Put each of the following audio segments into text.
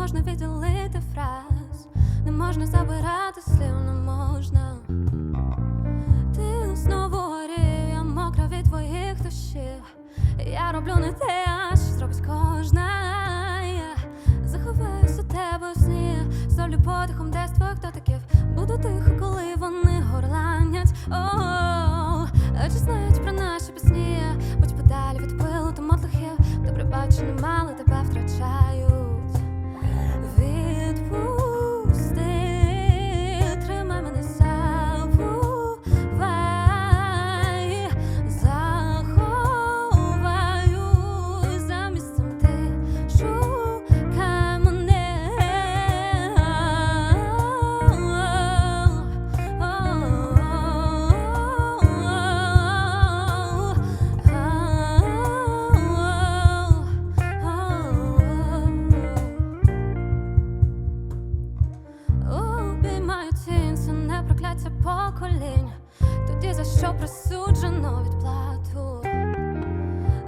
можна відділити фраз, не можна забирати слів, не можна. Ти знову горів, мокра від твоїх душів. Я роблю не те, а що зробить кожна. Я заховаюсь у тебе в сні, зловлю подихом десь твоїх дотиків. Буду тихо, коли вони горланять. О, а чи знають про наші пісні? Будь подалі від пилу та мотлохів. Добре бачу, немало поколінь, тоді за що присуджено відплату.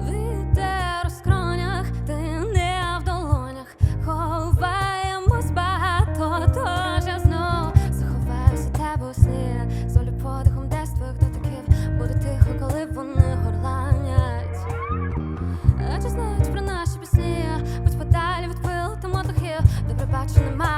Вітер у скронях, ти не в долонях, ховаємось багато, тож я знов заховаюся тебе у сні, Солю подихом десь твоїх дотиків Буде тихо, коли вони горланять. А чи знають про наші пісні? Будь подалі від пил та мотохів, добре бачу, немає.